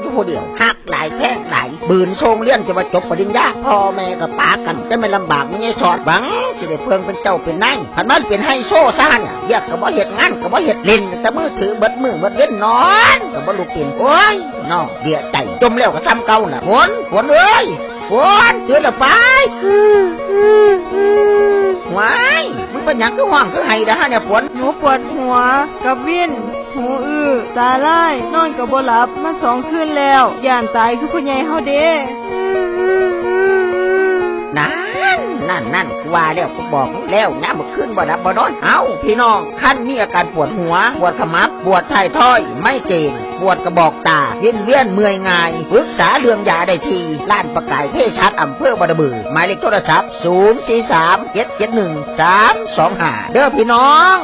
อยู่ผู้เดียวหักหลายแพงหลายบืนโชงเลี้ยนจะมาจบปริญญาพ่อแม่กับป้ากันจะไม่ลำบากไม่ไงสอดหวังสิได้เพิ่งเป็นเจ้าเป็นนายพันมันเป็นไฮโซซ่าเนี่ยเรียกกับว่าเห็ดงานกับว่าเห็ดเล่นแต่มือถือเบิดมือเบิดเว้นนอนกับว่าลูกเปลี่ยนโอ้ยน้องเดียใจจมแล้วก็ซ้ำเก่าน่ะฝนฝนเอ้ยฝนเตือนละไปว้าย เป็นหยังคือห้องคือไห้ดะฮะเนี่ยฝนหนูปวดหัวกับวินหูอื้อตาลายนอนกับบ่หลับมาสองคืนแล้วย่านตายคือผู้ใหญ่เฮาเด้ นั่นนั่นว่าแล้วกูบอกแล้วนะมึงขึ้นบ่ดับบ่นอนเอาพี่น้องขั้นมีอาการปวดหัว ปวดขมับ ปวดท้ายท้อย ไม่เก่งปวดกระบอกตา เวียนเวียนเมื่อยง่ายปรึกษาเรื่องยาได้ทีล้านประกายเพชัดอำเภอบดบือ หมายเลขโทรศัพท์ 0 4 3 7 7 1 3 2 5 เด้อพี่น้อง